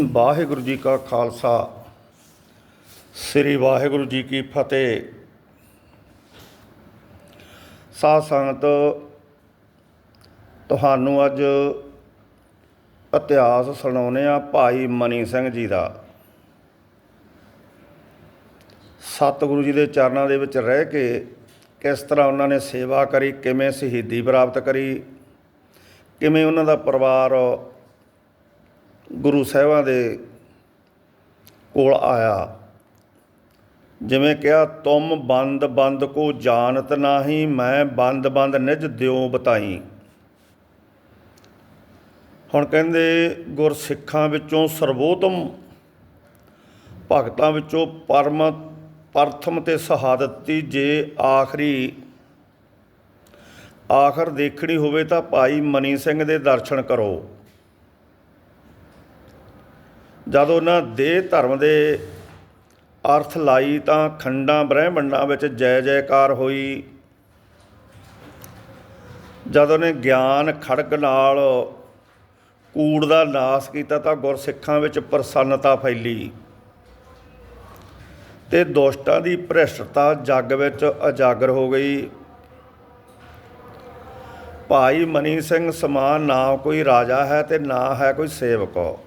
ਵਾਹਿਗੁਰੂ ਜੀ ਕਾ ਖਾਲਸਾ। ਸ੍ਰੀ ਵਾਹਿਗੁਰੂ ਜੀ ਕੀ ਫਤਿਹ। ਸਾਧ ਸੰਗਤ, ਤੁਹਾਨੂੰ ਅੱਜ ਇਤਿਹਾਸ ਸੁਣਾਉਂਦੇ ਆ ਭਾਈ ਮਨੀ ਸਿੰਘ ਜੀ ਦਾ। ਸਤਿਗੁਰੂ ਜੀ ਦੇ ਚਰਨਾਂ ਦੇ ਵਿੱਚ ਰਹਿ ਕੇ ਕਿਸ ਤਰ੍ਹਾਂ ਉਹਨਾਂ ਨੇ ਸੇਵਾ ਕਰੀ, ਕਿਵੇਂ ਸ਼ਹੀਦੀ ਪ੍ਰਾਪਤ ਕਰੀ, ਕਿਵੇਂ ਉਹਨਾਂ ਦਾ ਪਰਿਵਾਰ ਗੁਰੂ ਸਾਹਿਬਾਂ ਦੇ ਕੋਲ ਆਇਆ। ਜਿਵੇਂ ਕਿਹਾ, ਤੁਮ ਬੰਦ ਬੰਦ ਕੋ ਜਾਣਤ ਨਾਹੀ, ਮੈਂ ਬੰਦ ਬੰਦ ਨਿਜ ਦਿਓ ਬਤਾਈ। ਹੁਣ ਕਹਿੰਦੇ, ਗੁਰਸਿੱਖਾਂ ਵਿੱਚੋਂ ਸਰਵੋਤਮ ਭਗਤਾਂ ਵਿੱਚੋਂ ਪਰਮ ਪ੍ਰਥਮ ਤੇ ਸ਼ਹਾਦਤੀ ਜੇ ਆਖਰੀ, ਆਖਰ ਦੇਖਣੀ ਹੋਵੇ ਤਾਂ ਭਾਈ ਮਨੀ ਸਿੰਘ ਦੇ ਦਰਸ਼ਨ ਕਰੋ। ਜਦ ਉਹਨਾਂ ਦੇ ਧਰਮ ਦੇ ਅਰਥ ਲਾਈ ਤਾਂ ਖੰਡਾਂ ਬ੍ਰਹਿਮੰਡਾਂ ਵਿੱਚ ਜੈ ਜੈਕਾਰ ਹੋਈ। ਜਦ ਉਹਨੇ ਗਿਆਨ ਖੜਕ ਨਾਲ ਕੂੜ ਦਾ ਨਾਸ ਕੀਤਾ ਤਾਂ ਗੁਰਸਿੱਖਾਂ ਵਿੱਚ ਪ੍ਰਸੰਨਤਾ ਫੈਲੀ। ਤੇ ਦੁਸ਼ਟਾਂ ਦੀ ਭ੍ਰਿਸ਼ਟਤਾ ਜੱਗ ਵਿੱਚ ਉਜਾਗਰ ਹੋ ਗਈ। ਭਾਈ ਮਨੀ ਸਿੰਘ ਸਮਾਨ, ਨਾ ਕੋਈ ਰਾਜਾ ਹੈ ਤੇ ਨਾ ਹੈ ਕੋਈ ਸੇਵਕ।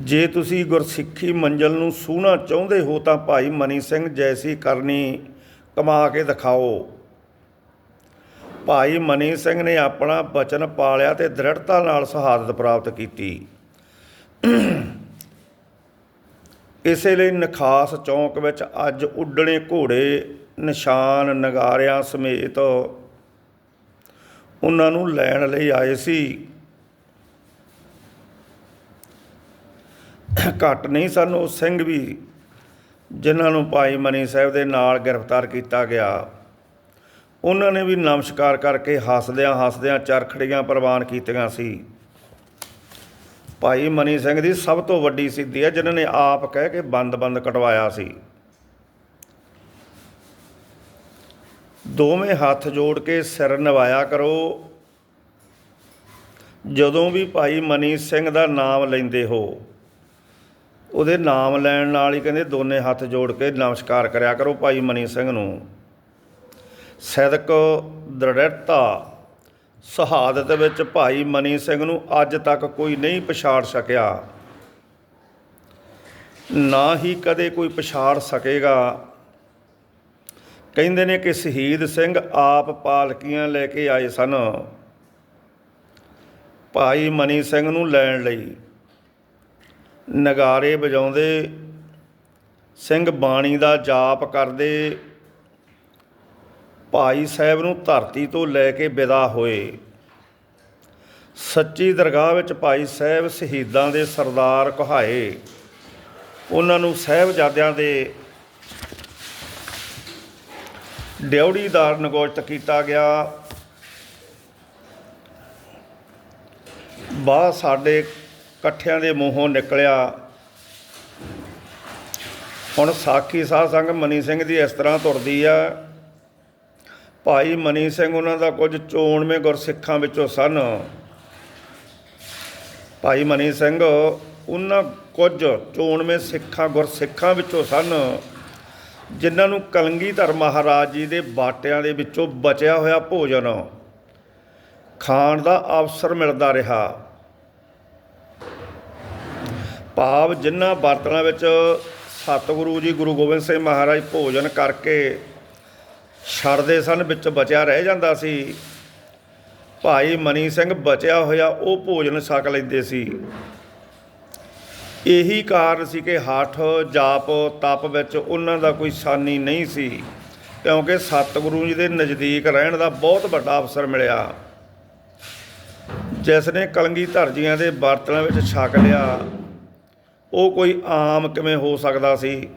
ਜੇ ਤੁਸੀਂ ਗੁਰਸਿੱਖੀ ਮੰਜ਼ਲ ਨੂੰ ਸੂਹਣਾ ਚਾਹੁੰਦੇ ਹੋ ਤਾਂ ਭਾਈ ਮਨੀ ਸਿੰਘ ਜੈਸੀ ਕਰਨੀ ਕਮਾ ਕੇ ਦਿਖਾਓ। ਭਾਈ ਮਨੀ ਸਿੰਘ ਨੇ ਆਪਣਾ ਬਚਨ ਪਾਲਿਆ ਤੇ ਦ੍ਰਿੜਤਾ ਨਾਲ ਸ਼ਹਾਦਤ ਪ੍ਰਾਪਤ ਕੀਤੀ। ਇਸੇ ਲਈ ਨਖਾਸ ਚੌਂਕ ਵਿੱਚ ਅੱਜ ਉੱਡਣੇ ਘੋੜੇ, ਨਿਸ਼ਾਨ ਨਗਾਰਿਆਂ ਸਮੇਤ ਉਹਨਾਂ ਨੂੰ ਲੈਣ ਲਈ ਆਏ ਸੀ। ਘੱਟ ਨਹੀਂ, ਸਨ ਉਹ ਸਿੰਘ ਵੀ ਜਿਨ੍ਹਾਂ ਨੂੰ ਭਾਈ ਮਨੀ ਸਾਹਿਬ ਦੇ ਨਾਲ ਗ੍ਰਿਫਤਾਰ ਕੀਤਾ ਗਿਆ, ਉਹਨਾਂ ਨੇ ਵੀ ਨਮਸਕਾਰ ਕਰਕੇ ਹੱਸਦਿਆਂ ਹੱਸਦਿਆਂ ਚਰਖੜੀਆਂ ਪ੍ਰਵਾਨ ਕੀਤੀਆਂ ਸੀ। ਭਾਈ ਮਨੀ ਸਿੰਘ ਦੀ ਸਭ ਤੋਂ ਵੱਡੀ ਸਿੱਧੀ ਹੈ, ਜਿਨ੍ਹਾਂ ਨੇ ਆਪ ਕਹਿ ਕੇ ਬੰਦ-ਬੰਦ ਕਟਵਾਇਆ ਸੀ। ਦੋਵੇਂ ਹੱਥ ਜੋੜ ਕੇ ਸਿਰ ਨਵਾਇਆ ਕਰੋ। ਜਦੋਂ ਵੀ ਭਾਈ ਮਨੀ ਸਿੰਘ ਦਾ ਨਾਮ ਲੈਂਦੇ ਹੋ ਉਹਦੇ ਨਾਮ ਲੈਣ ਨਾਲ ਹੀ ਕਹਿੰਦੇ ਦੋਨੇ ਹੱਥ ਜੋੜ ਕੇ ਨਮਸਕਾਰ ਕਰਿਆ ਕਰੋ ਭਾਈ ਮਨੀ ਸਿੰਘ ਨੂੰ। ਸਦਕ ਦ੍ਰਿੜਤਾ ਸ਼ਹਾਦਤ ਵਿੱਚ ਭਾਈ ਮਨੀ ਸਿੰਘ ਨੂੰ ਅੱਜ ਤੱਕ ਕੋਈ ਨਹੀਂ ਪਛਾੜ ਸਕਿਆ। ਨਾ ਹੀ ਕਦੇ ਕੋਈ ਪਛਾੜ ਸਕੇਗਾ। ਕਹਿੰਦੇ ਨੇ ਕਿ ਸ਼ਹੀਦ ਸਿੰਘ ਆਪ ਪਾਲਕੀਆਂ ਲੈ ਕੇ ਆਏ ਸਨ। ਭਾਈ ਮਨੀ ਸਿੰਘ ਨੂੰ ਲੈਣ ਲਈ ਨਗਾਰੇ ਵਜਾਉਂਦੇ, ਸਿੰਘ ਬਾਣੀ ਦਾ ਜਾਪ ਕਰਦੇ, ਭਾਈ ਸਾਹਿਬ ਨੂੰ ਧਰਤੀ ਤੋਂ ਲੈ ਕੇ ਵਿਦਾ ਹੋਏ। ਸੱਚੀ ਦਰਗਾਹ ਵਿੱਚ ਭਾਈ ਸਾਹਿਬ ਸ਼ਹੀਦਾਂ ਦੇ ਸਰਦਾਰ ਕਹਾਏ। ਉਹਨਾਂ ਨੂੰ ਸਾਹਿਬਜ਼ਾਦਿਆਂ ਦੇ ਡਿਉੜੀਦਾਰ ਨਗੋਚਤ ਕੀਤਾ ਗਿਆ। ਬਾ ਸਾਡੇ ਇਕੱਠਿਆਂ ਦੇ ਮੂੰਹੋਂ ਨਿਕਲਿਆ। ਹੁਣ ਸਾਖੀ ਸਾਧ ਸੰਗ ਮਨੀ ਸਿੰਘ ਦੀ ਇਸ ਤਰ੍ਹਾਂ ਤੁਰਦੀ ਆ। ਭਾਈ ਮਨੀ ਸਿੰਘ ਉਹਨਾਂ ਦਾ ਕੁਝ ਚੋਣਵੇਂ ਗੁਰਸਿੱਖਾਂ ਵਿੱਚੋਂ ਸਨ। ਭਾਈ ਮਨੀ ਸਿੰਘ ਉਹਨਾਂ ਕੁਝ ਚੋਣਵੇਂ ਸਿੱਖਾਂ ਗੁਰਸਿੱਖਾਂ ਵਿੱਚੋਂ ਸਨ, ਜਿਨ੍ਹਾਂ ਨੂੰ ਕਲੰਗੀਧਰ ਮਹਾਰਾਜ ਜੀ ਦੇ ਬਾਟਿਆਂ ਦੇ ਵਿੱਚੋਂ ਬਚਿਆ ਹੋਇਆ ਭੋਜਨ ਖਾਣ ਦਾ ਅਵਸਰ ਮਿਲਦਾ ਰਿਹਾ। ਭਾਵ ਜਿਨ੍ਹਾਂ ਬਰਤਨਾਂ ਵਿੱਚ ਸਤਿਗੁਰੂ ਜੀ ਗੁਰੂ ਗੋਬਿੰਦ ਸਿੰਘ ਮਹਾਰਾਜ ਭੋਜਨ ਕਰਕੇ ਛੱਡਦੇ ਸਨ, ਵਿੱਚ ਬਚਿਆ ਰਹਿ ਜਾਂਦਾ ਸੀ। ਭਾਈ ਮਨੀ ਸਿੰਘ ਬਚਿਆ ਹੋਇਆ, ਉਹ ਭੋਜਨ ਛਕ ਲੈਂਦੇ ਸੀ। ਇਹੀ ਕਾਰਨ ਸੀ ਕਿ ਹੱਠ, ਜਾਪ, ਤਪ ਵਿੱਚ ਉਹਨਾਂ ਦਾ ਕੋਈ ਸਾਨੀ ਨਹੀਂ ਸੀ, ਕਿਉਂਕਿ ਸਤਿਗੁਰੂ ਜੀ ਦੇ ਨਜ਼ਦੀਕ ਰਹਿਣ ਦਾ ਬਹੁਤ ਵੱਡਾ ਅਵਸਰ ਮਿਲਿਆ। ਜਿਸ ਨੇ ਕਲੰਗੀਧਰ ਧਰਜੀਆਂ ਦੇ ਬਰਤਨਾਂ ਵਿੱਚ ਛਕ ਲਿਆ। ਉਹ ਕੋਈ ਆਮ ਕਿਵੇਂ ਹੋ ਸਕਦਾ ਸੀ?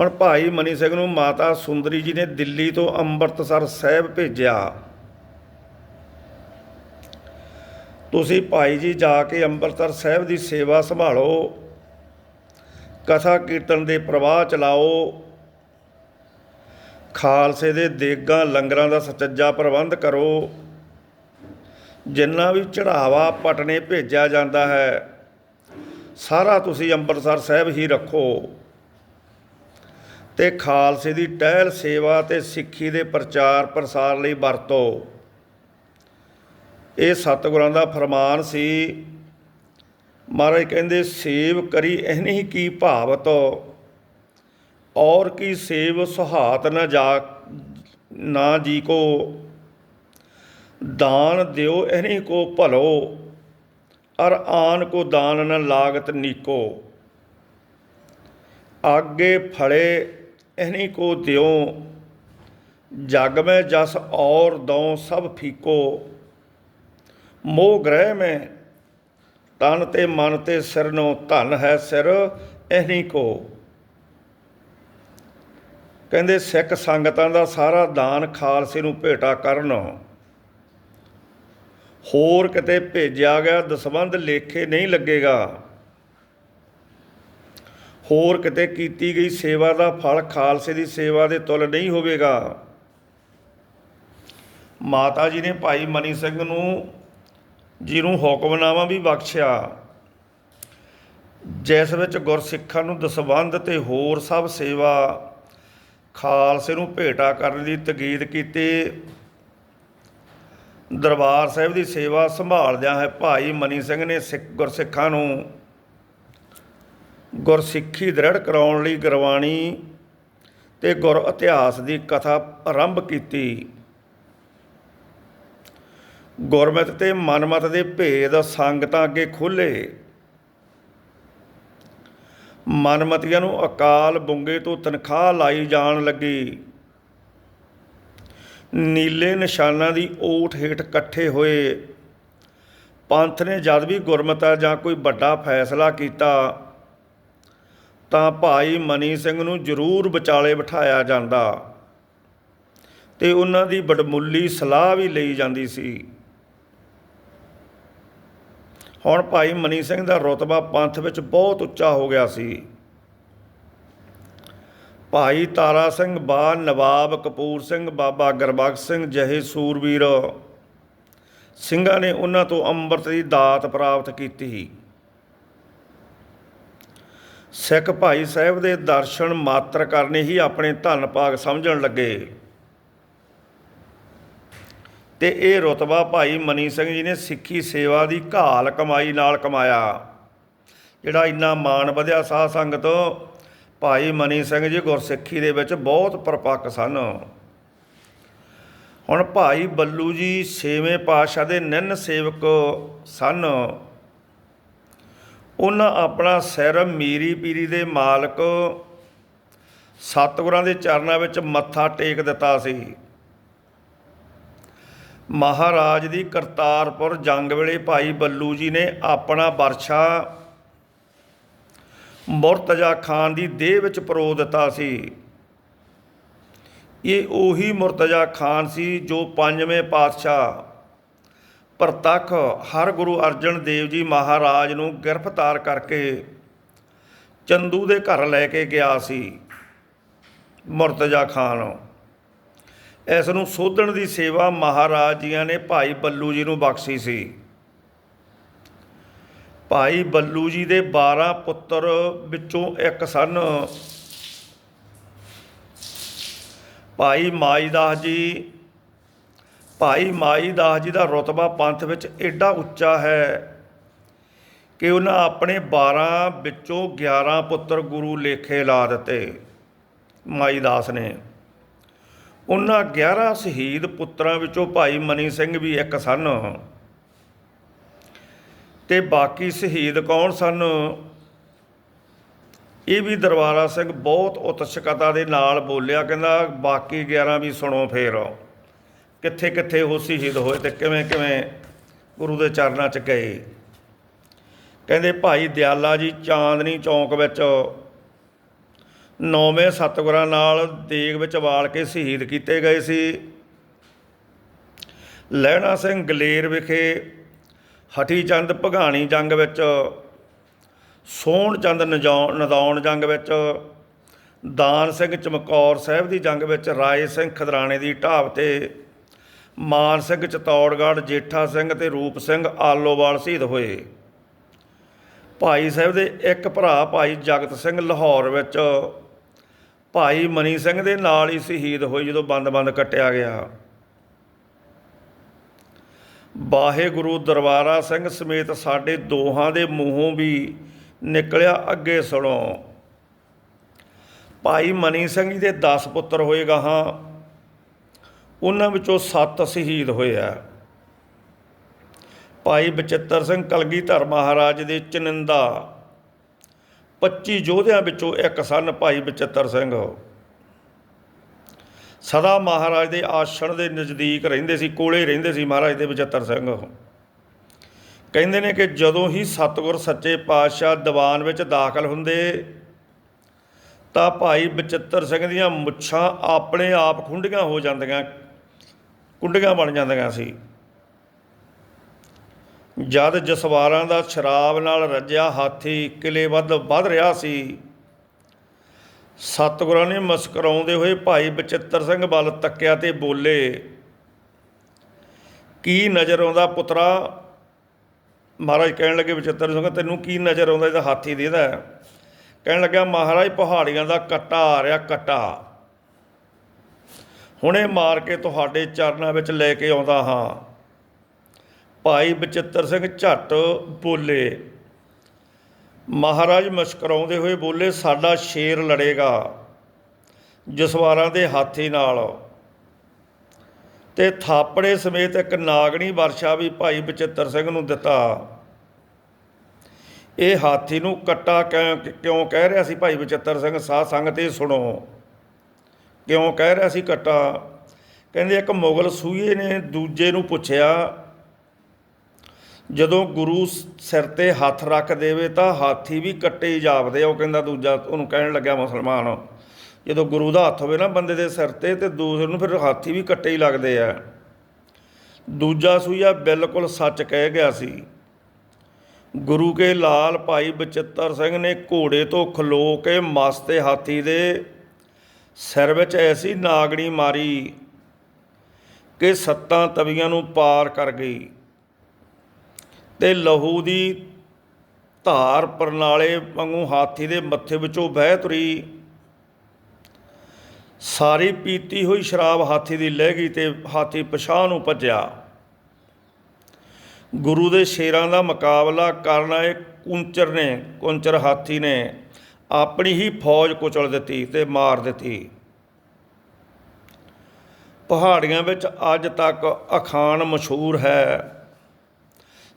ਹੁਣ ਭਾਈ ਮਨੀ ਸਿੰਘ ਨੂੰ ਮਾਤਾ ਸੁੰਦਰੀ ਜੀ ਨੇ ਦਿੱਲੀ ਤੋਂ ਅੰਮ੍ਰਿਤਸਰ ਸਾਹਿਬ ਭੇਜਿਆ। ਤੁਸੀਂ ਭਾਈ ਜੀ ਜਾ ਕੇ ਅੰਮ੍ਰਿਤਸਰ ਸਾਹਿਬ ਦੀ ਸੇਵਾ ਸੰਭਾਲੋ। ਕਥਾ ਕੀਰਤਨ ਦੇ ਪ੍ਰਵਾਹ ਚਲਾਓ। ਖਾਲਸੇ ਦੇ ਦੇਗਾਂ ਲੰਗਰਾਂ ਦਾ ਸੱਚਾ ਪ੍ਰਬੰਧ ਕਰੋ। ਜਿੰਨਾ ਵੀ ਚੜਾਵਾ ਪਟਨੇ ਭੇਜਿਆ ਜਾਂਦਾ ਹੈ ਸਾਰਾ ਤੁਸੀਂ ਅੰਮ੍ਰਿਤਸਰ ਸਾਹਿਬ ਹੀ ਰੱਖੋ। ਤੇ ਖਾਲਸੇ ਦੀ ਟਹਿਲ ਸੇਵਾ ਤੇ ਸਿੱਖੀ ਦੇ ਪ੍ਰਚਾਰ ਪ੍ਰਸਾਰ ਲਈ ਵਰਤੋ। ਇਹ ਸਤਿਗੁਰਾਂ ਦਾ ਫਰਮਾਨ ਸੀ, ਮਹਾਰਾਜ ਕਹਿੰਦੇ, ਸੇਵ ਕਰੀ ਇਹਨੀ ਕੀ ਭਾਵਤ, ਔਰ ਕੀ ਸੇਵ ਸੁਹਾਤ ਨਾ ਜਾ, ਨਾ ਜੀ ਕੋ ਦਾਨ ਦਿਓ ਇਹਨੀ ਕੋ ਭਲੋ। ਅਰ ਆਨ ਕੋ ਦਾਨ ਨ ਲਾਗਤ ਨੀਕੋ। ਆਗੇ ਫੜੇ ਇਹਨੀ ਕੋ ਦਿਓ। ਜਗ ਮੈਂ ਜਸ ਔਰ ਦਉ ਸਭ ਫੀਕੋ। ਮੋਹ ਗ੍ਰਹਿ ਮੈਂ, ਤਨ ਤੇ ਮਨ ਤੇ ਸਿਰ ਨੂੰ ਧਨ ਹੈ ਸਿਰ, ਇਹਨੀ ਕੋ। ਕਹਿੰਦੇ ਸਿੱਖ ਸੰਗਤਾਂ ਦਾ ਸਾਰਾ ਦਾਨ ਖਾਲਸੇ ਨੂੰ ਭੇਟਾ ਕਰਨ। ਹੋਰ ਕਿਤੇ ਭੇਜਿਆ ਗਿਆ ਦਸਬੰਧ ਲੇਖੇ ਨਹੀਂ ਲੱਗੇਗਾ। ਹੋਰ ਕਿਤੇ ਕੀਤੀ ਗਈ ਸੇਵਾ ਦਾ ਫਲ ਖਾਲਸੇ ਦੀ ਸੇਵਾ ਦੇ ਤੁਲ ਨਹੀਂ ਹੋਵੇਗਾ। ਮਾਤਾ ਜੀ ਨੇ ਭਾਈ ਮਨੀ ਸਿੰਘ ਨੂੰ ਜੀ ਨੂੰ ਹੁਕਮਨਾਮਾ ਵੀ ਬਖਸ਼ਿਆ, ਜਿਸ ਵਿੱਚ ਗੁਰਸਿੱਖਾਂ ਨੂੰ ਦਸਬੰਧ ਤੇ ਹੋਰ ਸਭ ਸੇਵਾ, ਖਾਲਸੇ ਨੂੰ ਭੇਟਾ ਕਰਨ ਦੀ ਤਗੀਦ ਕੀਤੀ। ਦਰਬਾਰ ਸਾਹਿਬ ਦੀ ਸੇਵਾ ਸੰਭਾਲਦਿਆਂ ਹੈ ਭਾਈ ਮਨੀ ਸਿੰਘ ਨੇ ਸਿੱਖ ਗੁਰਸਿੱਖਾਂ ਨੂੰ ਗੁਰਸਿੱਖੀ ਦ੍ਰਿੜ ਕਰਾਉਣ ਲਈ ਗੁਰਬਾਣੀ ਤੇ ਗੁਰ ਇਤਿਹਾਸ ਦੀ ਕਥਾ ਆਰੰਭ ਕੀਤੀ। ਗੁਰਮਤ ਤੇ ਮਨਮਤ ਦੇ ਭੇਦ ਸੰਗਤਾਂ ਅੱਗੇ ਖੋਲੇ ਮਨਮਤੀਆਂ ਨੂੰ ਅਕਾਲ ਬੁੰਗੇ ਤੋਂ ਤਨਖਾਹ ਲਾਈ ਜਾਣ ਲੱਗੀ। ਨੀਲੇ ਨਿਸ਼ਾਨਾਂ ਦੀ ਓਟ ਹੇਠ ਇਕੱਠੇ ਹੋਏ ਪੰਥ ਨੇ ਜਦ ਵੀ ਗੁਰਮਤਾ ਜਾਂ ਕੋਈ ਵੱਡਾ ਫੈਸਲਾ ਕੀਤਾ, ਤਾਂ ਭਾਈ ਮਨੀ ਸਿੰਘ ਨੂੰ ਜ਼ਰੂਰ ਵਿਚਾਲੇ ਬਿਠਾਇਆ ਜਾਂਦਾ ਤੇ ਉਹਨਾਂ ਦੀ ਬੜਮੁੱਲੀ ਸਲਾਹ ਵੀ ਲਈ ਜਾਂਦੀ ਸੀ। ਹੁਣ ਭਾਈ ਮਨੀ ਸਿੰਘ ਦਾ ਰਤਬਾ ਪੰਥ ਵਿੱਚ ਬਹੁਤ ਉੱਚਾ ਹੋ ਗਿਆ ਸੀ। ਭਾਈ ਤਾਰਾ ਸਿੰਘ ਬਾ ਨਵਾਬ ਕਪੂਰ ਸਿੰਘ, ਬਾਬਾ ਗੁਰਬਖਸ਼ ਸਿੰਘ ਜਿਹੇ ਸੂਰਵੀਰ ਸਿੰਘਾਂ ਨੇ ਉਹਨਾਂ ਤੋਂ ਅੰਮ੍ਰਿਤ ਦੀ ਦਾਤ ਪ੍ਰਾਪਤ ਕੀਤੀ। ਸਿੱਖ ਭਾਈ ਸਾਹਿਬ ਦੇ ਦਰਸ਼ਨ ਮਾਤਰ ਕਰਨੇ ਹੀ ਆਪਣੇ ਧੰਨ ਭਾਗ ਸਮਝਣ ਲੱਗੇ। ਤੇ ਇਹ ਰਤਬਾ ਭਾਈ ਮਨੀ ਸਿੰਘ ਜੀ ਨੇ ਸਿੱਖੀ ਸੇਵਾ ਦੀ ਘਾਲ ਕਮਾਈ ਨਾਲ ਕਮਾਇਆ, ਜਿਹੜਾ ਇੰਨਾ ਮਾਣ ਵਧਿਆ ਸਾਧ ਸੰਗਤ ਭਾਈ ਮਨੀ ਸਿੰਘ ਜੀ ਗੁਰਸਿੱਖੀ ਦੇ ਵਿੱਚ ਬਹੁਤ ਪਰਪੱਕ ਸਨ। ਹੁਣ ਭਾਈ ਬੱਲੂ ਜੀ ਛੇਵੇਂ ਪਾਤਸ਼ਾਹ ਦੇ ਨਿੰਨ ਸੇਵਕ ਸਨ। ਉਹਨਾਂ ਆਪਣਾ ਸਿਰ ਮੀਰੀ ਪੀਰੀ ਦੇ ਮਾਲਕ ਸਤਿਗੁਰਾਂ ਦੇ ਚਰਨਾਂ ਵਿੱਚ ਮੱਥਾ ਟੇਕ ਦਿੱਤਾ ਸੀ। ਮਹਾਰਾਜ ਦੀ ਕਰਤਾਰਪੁਰ ਜੰਗ ਵੇਲੇ ਭਾਈ ਬੱਲੂ ਜੀ ਨੇ ਆਪਣਾ ਵਰਛਾ ਮੁਰਤਜ਼ਾ ਖਾਨ ਦੀ ਦੇਹ ਵਿੱਚ ਪਰੋ ਦਿੱਤਾ ਸੀ। ਇਹ ਉਹੀ ਮੁਰਤਜ਼ਾ ਖਾਨ ਸੀ ਜੋ ਪੰਜਵੇਂ ਪਾਤਸ਼ਾਹ ਪ੍ਰਤੱਖ ਹਰ ਗੁਰੂ ਅਰਜਨ ਦੇਵ ਜੀ ਮਹਾਰਾਜ ਨੂੰ ਗ੍ਰਿਫਤਾਰ ਕਰਕੇ ਚੰਦੂ ਦੇ ਘਰ ਲੈ ਕੇ ਗਿਆ ਸੀ ਮੁਰਤਜ਼ਾ ਖਾਨ। ਇਸ ਨੂੰ ਸੋਧਣ ਦੀ ਸੇਵਾ ਮਹਾਰਾਜ ਜੀਆਂ ਨੇ ਭਾਈ ਬੱਲੂ ਜੀ ਨੂੰ ਬਖਸ਼ੀ ਸੀ। ਭਾਈ ਬੱਲੂ ਜੀ ਦੇ 12 ਪੁੱਤਰ ਵਿੱਚੋਂ ਇੱਕ ਸਨ। ਭਾਈ ਮਾਈਦਾਸ ਜੀ, ਭਾਈ ਮਾਈਦਾਸ ਜੀ ਦਾ ਰਤਬਾ ਪੰਥ ਵਿੱਚ ਐਡਾ ਉੱਚਾ ਹੈ ਕਿ ਉਹਨਾਂ ਆਪਣੇ 12 ਵਿੱਚੋਂ 11 ਪੁੱਤਰ ਗੁਰੂ ਲੇਖੇ ਲਾ ਦਿੱਤੇ ਮਾਈਦਾਸ ਨੇ। ਉਹਨਾਂ 11 ਸ਼ਹੀਦ ਪੁੱਤਰਾਂ ਵਿੱਚੋਂ ਭਾਈ ਮਨੀ ਸਿੰਘ ਵੀ ਇੱਕ ਸਨ। ਤੇ ਬਾਕੀ ਸ਼ਹੀਦ ਕੌਣ ਸਨ? ਇਹ ਵੀ ਦਰਬਾਰਾ ਸਿੰਘ ਬਹੁਤ ਉਤਸ਼ਕਤਾ ਦੇ ਨਾਲ ਬੋਲਿਆ, ਕਹਿੰਦਾ ਬਾਕੀ 11 ਵੀ ਸੁਣੋ ਫੇਰ। ਕਿੱਥੇ ਕਿੱਥੇ ਉਹ ਸ਼ਹੀਦ ਹੋਏ ਤੇ ਕਿਵੇਂ ਕਿਵੇਂ ਗੁਰੂ ਦੇ ਚਰਨਾਂ 'ਚ ਗਏ। ਕਹਿੰਦੇ, ਭਾਈ ਦਿਆਲਾ ਜੀ ਚਾਂਦਨੀ ਚੌਂਕ ਵਿੱਚ ਨੌਵੇਂ ਸਤਿਗੁਰਾਂ ਨਾਲ ਦੇਗ ਵਿੱਚ ਵਾਲ ਕੇ ਸ਼ਹੀਦ ਕੀਤੇ ਗਏ ਸੀ। ਲਹਿਣਾ ਸਿੰਘ ਗਲੇਰ ਵਿਖੇ ਹਠੀ ਚੰਦ ਭਗਾਣੀ ਜੰਗ ਵਿੱਚ ਸੋਹਣ ਚੰਦ ਨਜੌ- ਨਦੌਣ ਜੰਗ ਵਿੱਚ, ਦਾਨ ਸਿੰਘ ਚਮਕੌਰ ਸਾਹਿਬ ਦੀ ਜੰਗ ਵਿੱਚ, ਰਾਏ ਸਿੰਘ ਖਦਰਾਣੇ ਦੀ ਢਾਬ ਤੇ, ਮਾਨ ਸਿੰਘ ਚਤੌੜਗੜ੍ਹ, ਜੇਠਾ ਸਿੰਘ ਤੇ ਰੂਪ ਸਿੰਘ ਆਲੋਵਾਲ ਸ਼ਹੀਦ ਹੋਏ। ਭਾਈ ਸਾਹਿਬ ਦੇ ਇੱਕ ਭਰਾ ਭਾਈ ਜਗਤ ਸਿੰਘ ਲਾਹੌਰ ਵਿੱਚ, ਭਾਈ ਮਨੀ ਸਿੰਘ ਦੇ ਨਾਲ ਹੀ ਸ਼ਹੀਦ ਹੋਏ ਜਦੋਂ ਬੰਦ-ਬੰਦ ਕੱਟਿਆ ਗਿਆ। ਵਾਹਿਗੁਰੂ ਦਰਬਾਰਾ ਸਿੰਘ ਸਮੇਤ ਸਾਡੇ ਦੋਹਾਂ ਦੇ ਮੂੰਹੋਂ ਵੀ ਨਿਕਲਿਆ ਅੱਗੇ ਸੁਣੋ। ਭਾਈ ਮਨੀ ਸਿੰਘ ਜੀ ਦੇ 10 ਪੁੱਤਰ ਹੋਏ ਗਾਹਾਂ, ਉਹਨਾਂ ਵਿੱਚੋਂ 7 ਸ਼ਹੀਦ ਹੋਏ ਆ। ਭਾਈ ਬਚਿੱਤਰ ਸਿੰਘ ਕਲਗੀਧਰ ਮਹਾਰਾਜ ਦੇ ਚਨਿੰਦਾ 25 ਯੋਧਿਆਂ ਵਿੱਚੋਂ ਇੱਕ ਸਨ ਭਾਈ ਬਚਿੱਤਰ ਸਿੰਘ। ਸਦਾ ਮਹਾਰਾਜ ਦੇ ਆਸਣ ਦੇ ਨਜ਼ਦੀਕ ਰਹਿੰਦੇ ਸੀ, ਕੋਲੇ ਰਹਿੰਦੇ ਸੀ ਮਹਾਰਾਜ ਦੇ ਬਚਿੱਤਰ ਸਿੰਘ ਉਹ। ਕਹਿੰਦੇ ਨੇ ਕਿ ਜਦੋਂ ਹੀ ਸਤਿਗੁਰ ਸੱਚੇ ਪਾਤਸ਼ਾਹ ਦੀਵਾਨ ਵਿੱਚ ਦਾਖਲ ਹੁੰਦੇ, ਤਾਂ ਭਾਈ ਬਚਿੱਤਰ ਸਿੰਘ ਦੀਆਂ ਮੁੱਛਾਂ ਆਪਣੇ ਆਪ ਖੁੰਡੀਆਂ ਹੋ ਜਾਂਦੀਆਂ ਕੁੰਡੀਆਂ ਬਣ ਜਾਂਦੀਆਂ ਸੀ। ਜਦ ਜਸਵਾਰਾਂ ਦਾ ਸ਼ਰਾਬ ਨਾਲ ਰੱਜਿਆ, ਹਾਥੀ ਕਿਲੇ ਵੱਧ ਵੱਧ ਰਿਹਾ ਸੀ ਸਤਿਗੁਰਾਂ ਨੇ ਮੁਸਕਰਾਉਂਦੇ ਹੋਏ ਭਾਈ ਬਚਿੱਤਰ ਸਿੰਘ ਵੱਲ ਤੱਕਿਆ ਤੇ ਬੋਲੇ, ਕੀ ਨਜ਼ਰ ਆਉਂਦਾ ਪੁੱਤਰਾ? ਮਹਾਰਾਜ ਕਹਿਣ ਲੱਗੇ, ਬਚਿੱਤਰ ਸਿੰਘ, ਤੈਨੂੰ ਕੀ ਨਜ਼ਰ ਆਉਂਦਾ? ਇਹਦਾ ਹਾਥੀ ਦੇਦਾ ਕਹਿਣ ਲੱਗਾ ਮਹਾਰਾਜ, ਪਹਾੜੀਆਂ ਦਾ ਕੱਟਾ ਆ ਰਿਹਾ, ਕੱਟਾ। ਹੁਣੇ ਮਾਰ ਕੇ ਤੁਹਾਡੇ ਚਰਨਾਂ ਵਿੱਚ ਲੈ ਕੇ ਆਉਂਦਾ ਹਾਂ। ਭਾਈ ਬਚਿੱਤਰ ਸਿੰਘ ਝੱਟ ਬੋਲੇ ਮਹਾਰਾਜ ਮੁਸਕਰਾਉਂਦੇ ਹੋਏ ਬੋਲੇ, ਸਾਡਾ ਸ਼ੇਰ ਲੜੇਗਾ ਜਸਵਾਰਾਂ ਦੇ ਹਾਥੀ ਨਾਲ। ਤੇ ਥਾਪੜੇ ਸਮੇਤ ਇੱਕ ਨਾਗਣੀ ਵਰਸ਼ਾ ਵੀ ਭਾਈ ਬਚਿੱਤਰ ਸਿੰਘ ਨੂੰ ਦਿੱਤਾ। ਇਹ ਹਾਥੀ ਨੂੰ ਕੱਟਾ ਕਿਉਂ ਕਿਉਂ ਕਹਿ ਰਿਹਾ ਸੀ ਭਾਈ ਬਚਿੱਤਰ ਸਿੰਘ? ਸਾਧ ਸੰਗਤ ਇਹ ਸੁਣੋ। ਕਿਉਂ ਕਹਿ ਰਿਹਾ ਸੀ ਕੱਟਾ? ਕਹਿੰਦੇ ਇੱਕ ਮੁਗਲ ਸੂਏ ਨੇ ਦੂਜੇ ਨੂੰ ਪੁੱਛਿਆ ਜਦੋਂ ਗੁਰੂ ਸ- ਸਿਰ ਤੇ ਹੱਥ ਰੱਖ ਦੇਵੇ ਤਾਂ ਹਾਥੀ ਵੀ ਕੱਟੇ ਹੀ ਜਾਪਦੇ ਆ। ਉਹ ਕਹਿੰਦਾ ਦੂਜਾ ਉਹਨੂੰ ਕਹਿਣ ਲੱਗਿਆ ਮੁਸਲਮਾਨ, ਜਦੋਂ ਗੁਰੂ ਦਾ ਹੱਥ ਹੋਵੇ ਨਾ ਬੰਦੇ ਦੇ ਸਿਰ ਤੇ ਤੇ ਦੂਸਰੇ ਨੂੰ ਫਿਰ ਹਾਥੀ ਵੀ ਕੱਟੇ ਹੀ ਲੱਗਦੇ ਆ। ਦੂਜਾ ਸੂਈਆ ਬਿਲਕੁਲ ਸੱਚ ਕਹਿ ਗਿਆ ਸੀ। ਗੁਰੂ ਕੇ ਲਾਲ ਭਾਈ ਬਚਿੱਤਰ ਸਿੰਘ ਨੇ ਘੋੜੇ ਤੋਂ ਖਲੋ ਕੇ ਮਸਤੇ ਹਾਥੀ ਦੇ ਸਿਰ ਵਿੱਚ ਐਸੀ ਨਾਗਣੀ ਮਾਰੀ ਕਿ ਸੱਤਾਂ ਤਵੀਆਂ ਨੂੰ ਪਾਰ ਕਰ ਗਈ। ਤੇ ਲਹੂ ਦੀ ਧਾਰ ਪਰਨਾਲੇ ਵਾਂਗੂ ਹਾਥੀ ਦੇ ਮੱਥੇ ਵਿੱਚੋਂ ਵਹਿ ਤੁਰੀ। ਸਾਰੀ ਪੀਤੀ ਹੋਈ ਸ਼ਰਾਬ ਹਾਥੀ ਦੀ ਲਹਿ ਗਈ ਤੇ ਹਾਥੀ ਪਛਾਹ ਨੂੰ ਭੱਜਿਆ। ਗੁਰੂ ਦੇ ਸ਼ੇਰਾਂ ਦਾ ਮੁਕਾਬਲਾ ਕਰਨ ਆਏ ਕੁੰਚਰ ਨੇ, ਕੁੰਚਰ ਹਾਥੀ ਨੇ ਆਪਣੀ ਹੀ ਫੌਜ ਕੁਚਲ ਦਿੱਤੀ ਤੇ ਮਾਰ ਦਿੱਤੀ। ਪਹਾੜੀਆਂ ਵਿੱਚ ਅੱਜ ਤੱਕ ਅਖਾਣ ਮਸ਼ਹੂਰ ਹੈ।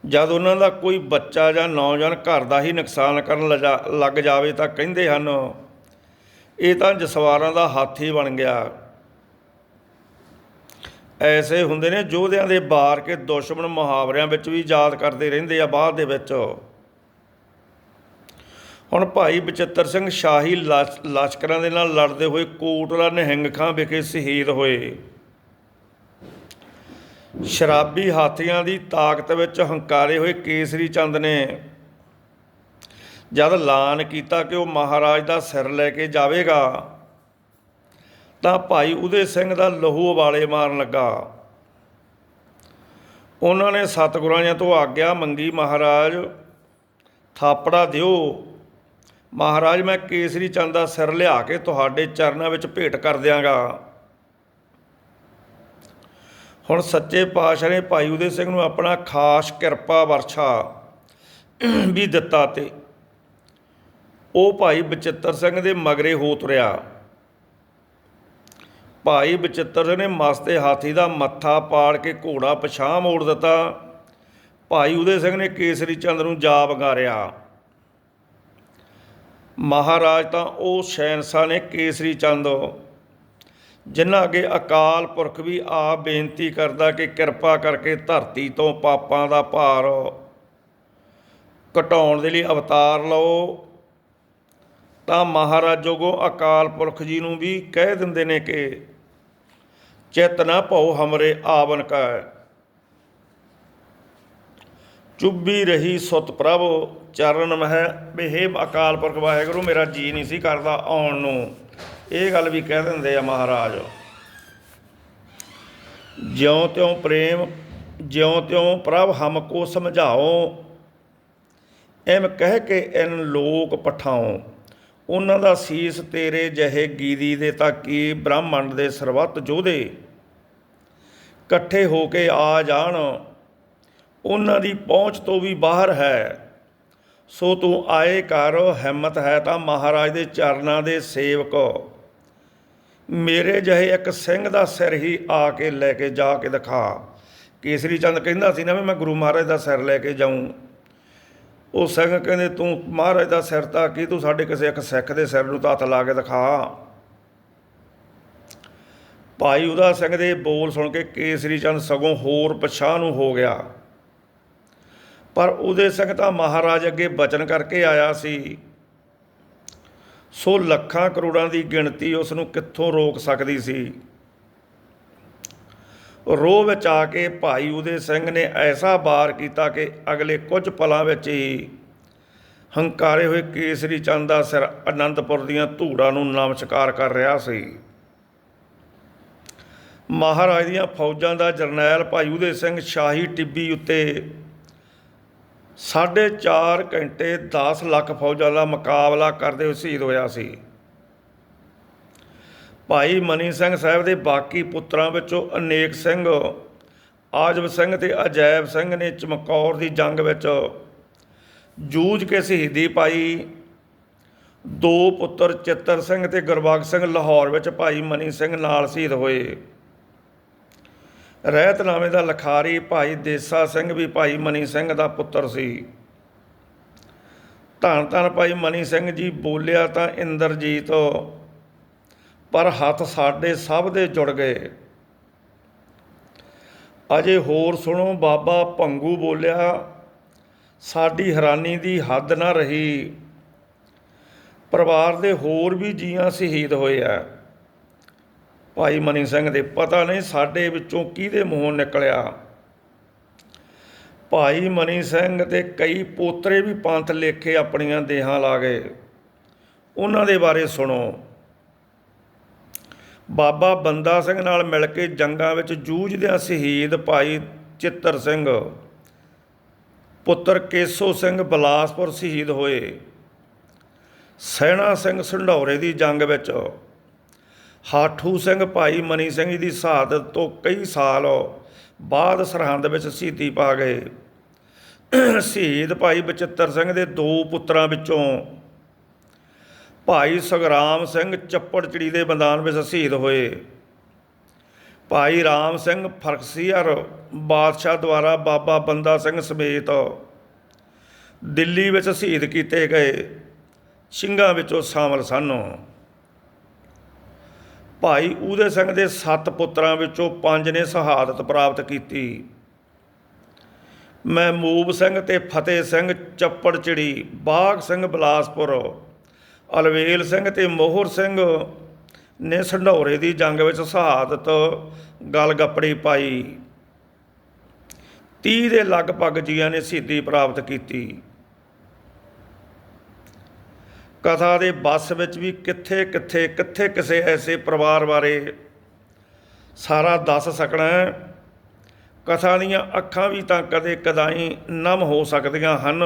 ਜਦ ਉਹਨਾਂ ਦਾ ਕੋਈ ਬੱਚਾ ਜਾਂ ਨੌਜਵਾਨ ਘਰ ਦਾ ਹੀ ਨੁਕਸਾਨ ਕਰਨ ਲੱਗ ਜਾਵੇ ਤਾਂ ਕਹਿੰਦੇ ਹਨ, ਇਹ ਤਾਂ ਜਸਵਾਰਾਂ ਦਾ ਹਾਥੀ ਬਣ ਗਿਆ। ਐਸੇ ਹੁੰਦੇ ਨੇ ਯੋਧਿਆਂ ਦੇ ਬਾਰ ਕੇ ਦੁਸ਼ਮਣ ਮੁਹਾਵਰਿਆਂ ਵਿੱਚ ਵੀ ਯਾਦ ਕਰਦੇ ਰਹਿੰਦੇ ਆ ਬਾਅਦ ਦੇ ਵਿੱਚ। ਹੁਣ ਭਾਈ ਬਚਿੱਤਰ ਸਿੰਘ ਸ਼ਾਹੀ ਲਸ਼- ਲਸ਼ਕਰਾਂ ਦੇ ਨਾਲ ਲੜਦੇ ਹੋਏ ਕੋਟਲਾ ਨਿਹੰਗ ਖਾਂ ਵਿਖੇ ਸ਼ਹੀਦ ਹੋਏ। ਸ਼ਰਾਬੀ ਹਾਥੀਆਂ ਦੀ ਤਾਕਤ ਵਿੱਚ ਹੰਕਾਰੇ ਹੋਏ ਕੇਸਰੀ ਚੰਦ ਨੇ ਜਦ ਐਲਾਨ ਕੀਤਾ ਕਿ ਉਹ ਮਹਾਰਾਜ ਦਾ ਸਿਰ ਲੈ ਕੇ ਜਾਵੇਗਾ, ਤਾਂ ਭਾਈ ਉਦੇ ਸਿੰਘ ਦਾ ਲਹੂ ਉਬਾਲੇ ਮਾਰਨ ਲੱਗਾ। ਉਹਨਾਂ ਨੇ ਸਤਿਗੁਰਾਂ ਤੋਂ ਆਗਿਆ, ਮੰਗੀ ਮਹਾਰਾਜ, ਥਾਪੜਾ ਦਿਓ। ਮਹਾਰਾਜ, ਮੈਂ ਕੇਸਰੀ ਚੰਦ ਦਾ ਸਿਰ ਲਿਆ ਕੇ ਤੁਹਾਡੇ ਚਰਨਾਂ ਵਿੱਚ ਭੇਟ ਕਰ ਦਿਆਂਗਾ। ਹੁਣ ਸੱਚੇ ਪਾਤਸ਼ਾਹ ਨੇ ਭਾਈ ਉਦੇ ਸਿੰਘ ਨੂੰ ਆਪਣਾ ਖਾਸ ਕਿਰਪਾ ਵਰਛਾ ਵੀ ਦਿੱਤਾ ਤੇ ਉਹ ਭਾਈ ਬਚਿੱਤਰ ਸਿੰਘ ਦੇ ਮਗਰੇ ਹੋ ਤੁਰਿਆ। ਭਾਈ ਬਚਿੱਤਰ ਸਿੰਘ ਨੇ ਮਸਤੇ ਹਾਥੀ ਦਾ ਮੱਥਾ ਪਾੜ ਕੇ ਘੋੜਾ ਪਛਾਹ ਮੋੜ ਦਿੱਤਾ। ਭਾਈ ਉਦੇ ਸਿੰਘ ਨੇ ਕੇਸਰੀ ਚੰਦ ਨੂੰ ਜਾ ਵੰਗਾਰਿਆ ਮਹਾਰਾਜ ਤਾਂ ਉਹ ਸ਼ਹਿਨशाह ਨੇ ਕੇਸਰੀ ਚੰਦ ਜਿਨ੍ਹਾਂ ਅੱਗੇ ਅਕਾਲ ਪੁਰਖ ਵੀ ਆਪ ਬੇਨਤੀ ਕਰਦਾ ਕਿ ਕਿਰਪਾ ਕਰਕੇ ਧਰਤੀ ਤੋਂ ਪਾਪਾਂ ਦਾ ਭਾਰ ਘਟਾਉਣ ਦੇ ਲਈ ਅਵਤਾਰ ਲਓ। ਤਾਂ ਮਹਾਰਾਜ ਜੋਗੋ ਅਕਾਲ ਪੁਰਖ ਜੀ ਨੂੰ ਵੀ ਕਹਿ ਦਿੰਦੇ ਨੇ ਕਿ ਚਿਤ ਨਾ ਭਉ ਹਮਰੇ ਆਵਨ ਕਾ ਚੁੱਭੀ ਰਹੀ ਸੁਤ ਪ੍ਰਭ, ਚਰਨ ਮਹਿ ਬਿਹੇ ਅਕਾਲ ਪੁਰਖ ਵਾਹਿਗੁਰੂ, ਮੇਰਾ ਜੀ ਨਹੀਂ ਸੀ ਕਰਦਾ ਆਉਣ ਨੂੰ। ਇਹ ਗੱਲ ਵੀ ਕਹਿ ਦਿੰਦੇ ਆ ਮਹਾਰਾਜ। ਜਿਉਂ ਤਿਉ ਪ੍ਰੇਮ, ਜਿਉਂ ਤਿਉ ਪ੍ਰਭ ਹਮ ਕੋ ਸਮਝਾਓ, ਐਮ ਕਹਿ ਕੇ ਇਨ ਲੋਕ ਪਠਾਓ ਉਹਨਾਂ ਦਾ ਸੀਸ ਤੇਰੇ ਜਹੇ ਗੀਦੀ ਦੇ ਤਾਂ ਕੀ ਬ੍ਰਹਮੰਡ ਦੇ ਸਰਬੱਤ ਜੋਧੇ। ਇਕੱਠੇ ਹੋ ਕੇ ਆ ਜਾਣ। ਉਹਨਾਂ ਦੀ ਪਹੁੰਚ ਤੋਂ ਵੀ ਬਾਹਰ ਹੈ। ਸੋ ਤੂੰ ਆਏ ਕਰ, ਹਿੰਮਤ ਹੈ ਤਾਂ ਮਹਾਰਾਜ ਦੇ ਚਰਨਾਂ ਦੇ ਸੇਵਕ। ਮੇਰੇ ਜਿਹੇ ਇੱਕ ਸਿੰਘ ਦਾ ਸਿਰ ਹੀ ਆ ਕੇ ਲੈ ਕੇ ਜਾ ਕੇ ਦਿਖਾ। ਕੇਸਰੀ ਚੰਦ ਕਹਿੰਦਾ ਸੀ ਨਾ ਵੀ ਮੈਂ ਗੁਰੂ ਮਹਾਰਾਜ ਦਾ ਸਿਰ ਲੈ ਕੇ ਜਾਊਂ। ਉਹ ਸਿੰਘ ਕਹਿੰਦੇ, ਤੂੰ ਮਹਾਰਾਜ ਦਾ ਸਿਰ ਤਾਂ ਕੀ? ਤੂੰ ਸਾਡੇ ਕਿਸੇ ਇੱਕ ਸਿੱਖ ਦੇ ਸਿਰ ਨੂੰ ਤਾਂ ਹੱਥ ਲਾ ਕੇ ਦਿਖਾ। ਭਾਈ ਉਹਦਾ ਸਿੰਘ ਦੇ ਬੋਲ ਸੁਣ ਕੇ ਕੇਸਰੀ ਚੰਦ ਸਗੋਂ ਹੋਰ ਪਛਾਹ ਨੂੰ ਹੋ ਗਿਆ। ਪਰ ਉਹਦੇ ਸਿੰਘ ਤਾਂ ਮਹਾਰਾਜ ਅੱਗੇ ਬਚਨ ਕਰਕੇ ਆਇਆ ਸੀ। ਸੋ ਲੱਖਾਂ ਕਰੋੜਾਂ ਦੀ ਗਿਣਤੀ ਉਸ ਨੂੰ ਕਿੱਥੋਂ ਰੋਕ ਸਕਦੀ ਸੀ? ਰੋਹ ਵਿੱਚ ਆ ਕੇ ਭਾਈ ਉਹਦੇ ਸਿੰਘ ਨੇ ਐਸਾ ਬਾਰ ਕੀਤਾ ਕਿ ਅਗਲੇ ਕੁਝ ਪਲਾਂ ਵਿੱਚ ਹੀ ਹੰਕਾਰੇ ਹੋਏ ਕੇਸਰੀ ਚੰਦ ਦਾ ਸਿਰ ਅਨੰਦਪੁਰ ਦੀਆਂ ਧੂੜਾਂ ਨੂੰ ਨਮਸਕਾਰ ਕਰ ਰਿਹਾ ਸੀ। ਮਹਾਰਾਜ ਦੀਆਂ ਫੌਜਾਂ ਦਾ ਜਰਨੈਲ ਭਾਈ ਉਹਦੇ ਸਿੰਘ ਸ਼ਾਹੀ ਟਿੱਬੀ ਉੱਤੇ ਸਾਢੇ ਚਾਰ ਘੰਟੇ 10 ਲੱਖ ਫੌਜਾਂ ਦਾ ਮੁਕਾਬਲਾ ਕਰਦੇ ਹੋਏ ਸ਼ਹੀਦ ਹੋਇਆ ਸੀ। ਭਾਈ ਮਨੀ ਸਿੰਘ ਸਾਹਿਬ ਦੇ ਬਾਕੀ ਪੁੱਤਰਾਂ ਵਿੱਚੋਂ ਅਨੇਕ ਸਿੰਘ ਆਜਬ ਸਿੰਘ ਤੇ ਅਜੈਬ ਸਿੰਘ ਨੇ ਚਮਕੌਰ ਦੀ ਜੰਗ ਵਿੱਚ ਜੂਝ ਕੇ ਸ਼ਹੀਦੀ ਪਾਈ। ਦੋ ਪੁੱਤਰ ਚਿੱਤਰ ਸਿੰਘ ਤੇ ਗੁਰਬਖਸ਼ ਸਿੰਘ ਲਾਹੌਰ ਵਿੱਚ ਭਾਈ ਮਨੀ ਸਿੰਘ ਨਾਲ ਸ਼ਹੀਦ ਹੋਏ। ਰਹਿਤਨਾਮੇ ਦਾ ਲਖਾਰੀ ਭਾਈ ਦੇਸਾ ਸਿੰਘ ਵੀ ਭਾਈ ਮਨੀ ਸਿੰਘ ਦਾ ਪੁੱਤਰ ਸੀ। ਧੰਨ ਧੰਨ ਭਾਈ ਮਨੀ ਸਿੰਘ ਜੀ, ਬੋਲਿਆ ਤਾਂ ਇੰਦਰਜੀਤ, ਪਰ ਹੱਥ ਸਾਡੇ ਸਭ ਦੇ ਜੁੜ ਗਏ। ਅਜੇ ਹੋਰ ਸੁਣੋ, ਬਾਬਾ ਭੰਗੂ ਬੋਲਿਆ, ਸਾਡੀ ਹੈਰਾਨੀ ਦੀ ਹੱਦ ਨਾ ਰਹੀ। ਪਰਿਵਾਰ ਦੇ ਹੋਰ ਵੀ ਜੀਆਂ ਸ਼ਹੀਦ ਹੋਏ ਆ। ਭਾਈ ਮਨੀ ਸਿੰਘ ਦੇ ਪਤਾ ਨਹੀਂ ਸਾਡੇ ਵਿੱਚੋਂ ਕਿਹਦੇ ਮੂੰਹੋਂ ਨਿਕਲਿਆ। ਭਾਈ ਮਨੀ ਸਿੰਘ ਦੇ ਕਈ ਪੋਤਰੇ ਵੀ ਪੰਥ ਲੇਖੇ ਆਪਣੀਆਂ ਦੇਹਾਂ ਲਾ ਗਏ। ਉਹਨਾਂ ਦੇ ਬਾਰੇ ਸੁਣੋ। ਬਾਬਾ ਬੰਦਾ ਸਿੰਘ ਨਾਲ ਮਿਲ ਕੇ ਜੰਗਾਂ ਵਿੱਚ ਜੂਝਦਿਆਂ ਸ਼ਹੀਦ ਭਾਈ ਚਿੱਤਰ ਸਿੰਘ, ਪੁੱਤਰ ਕੇਸੋ ਸਿੰਘ ਬਲਾਸਪੁਰ ਸ਼ਹੀਦ ਹੋਏ। ਸੈਣਾ ਸਿੰਘ ਸੰਢੌਰੇ ਦੀ ਜੰਗ ਵਿੱਚ ਹਾਠੂ ਸਿੰਘ ਭਾਈ ਮਨੀ ਸਿੰਘ ਜੀ ਦੀ ਸ਼ਹਾਦਤ ਤੋਂ ਕਈ ਸਾਲ ਬਾਅਦ ਸਰਹੰਦ ਵਿੱਚ ਸ਼ਹੀਦੀ ਪਾ ਗਏ। ਸ਼ਹੀਦ ਭਾਈ ਬਚਿੱਤਰ ਸਿੰਘ ਦੇ ਦੋ ਪੁੱਤਰਾਂ ਵਿੱਚੋਂ ਭਾਈ ਸੁਗਰਾਮ ਸਿੰਘ ਚੱਪੜਚਿੜੀ ਦੇ ਮੈਦਾਨ ਵਿੱਚ ਸ਼ਹੀਦ ਹੋਏ। ਭਾਈ ਰਾਮ ਸਿੰਘ ਫਰਕਸੀਅਰ ਬਾਦਸ਼ਾਹ ਦੁਆਰਾ ਬਾਬਾ ਬੰਦਾ ਸਿੰਘ ਸਮੇਤ ਦਿੱਲੀ ਵਿੱਚ ਸ਼ਹੀਦ ਕੀਤੇ ਗਏ। ਸਿੰਘਾਂ ਵਿੱਚੋਂ ਸ਼ਾਮਲ ਸਨ। ਭਾਈ ਉਹਦੇ ਸਿੰਘ ਦੇ ਸੱਤ ਪੁੱਤਰਾਂ ਵਿੱਚੋਂ ਪੰਜ ਨੇ ਸ਼ਹਾਦਤ ਪ੍ਰਾਪਤ ਕੀਤੀ। ਮਹਿਮੂਬ ਸਿੰਘ ਤੇ ਫਤਿਹ ਸਿੰਘ ਚੱਪੜਚਿੜੀ ਬਾਗ ਸਿੰਘ ਬਲਾਸਪੁਰ, ਅਲਵੇਲ ਸਿੰਘ ਤੇ ਮੋਹਰ ਸਿੰਘ ਨੇ ਸੰਢੌਰੇ ਦੀ ਜੰਗ ਵਿੱਚ ਸ਼ਹਾਦਤ ਗਲ ਗੱਪੜੀ ਪਾਈ। 30 ਦੇ ਲਗਭਗ ਜੀਆਂ ਨੇ ਸ਼ਹੀਦੀ ਪ੍ਰਾਪਤ ਕੀਤੀ। ਕਥਾ ਦੇ ਬੱਸ ਵਿੱਚ ਵੀ ਕਿੱਥੇ ਕਿੱਥੇ ਕਿੱਥੇ ਕਿਸੇ ਐਸੇ ਪਰਿਵਾਰ ਬਾਰੇ ਸਾਰਾ ਦੱਸ ਸਕਣਾ ਕਥਾ ਦੀਆਂ ਅੱਖਾਂ ਵੀ ਤਾਂ ਕਦੇ ਕਦਾਈ ਨਮ ਹੋ ਸਕਦੀਆਂ ਹਨ।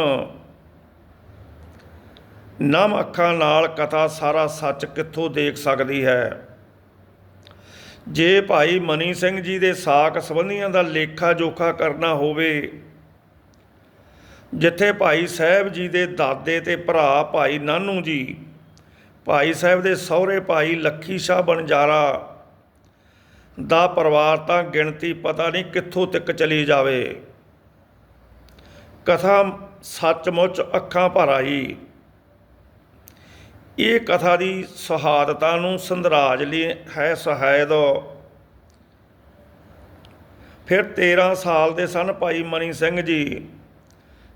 ਨਮ ਅੱਖਾਂ ਨਾਲ ਕਥਾ ਸਾਰਾ ਸੱਚ ਕਿੱਥੋਂ ਦੇਖ ਸਕਦੀ ਹੈ? ਜੇ ਭਾਈ ਮਨੀ ਸਿੰਘ ਜੀ ਦੇ ਸਾਕ ਸੰਬੰਧੀਆਂ ਦਾ ਲੇਖਾ ਜੋਖਾ ਕਰਨਾ ਹੋਵੇ ਜਿੱਥੇ ਭਾਈ ਸਾਹਿਬ ਜੀ ਦੇ ਦਾਦੇ ਤੇ ਭਰਾ ਭਾਈ ਨਾਨੂ ਜੀ, ਭਾਈ ਸਾਹਿਬ ਦੇ ਸਹੁਰੇ ਭਾਈ ਲੱਖੀ ਸ਼ਾਹ ਬਣਜਾਰਾ ਦਾ ਪਰਿਵਾਰ ਤਾਂ ਗਿਣਤੀ ਪਤਾ ਨਹੀਂ ਕਿੱਥੋਂ ਤੱਕ ਚਲੀ ਜਾਵੇ। ਕਥਾ ਸੱਚਮੁੱਚ ਅੱਖਾਂ ਭਰ ਆਈ। ਇਹ ਕਥਾ ਦੀ ਸ਼ਹਾਦਤਾਂ ਨੂੰ ਸੰਦਰਾਜ ਲਈ ਹੈ ਸਹਾਇਦ ਫਿਰ 13 ਸਾਲ ਦੇ ਸਨ ਭਾਈ ਮਨੀ ਸਿੰਘ ਜੀ।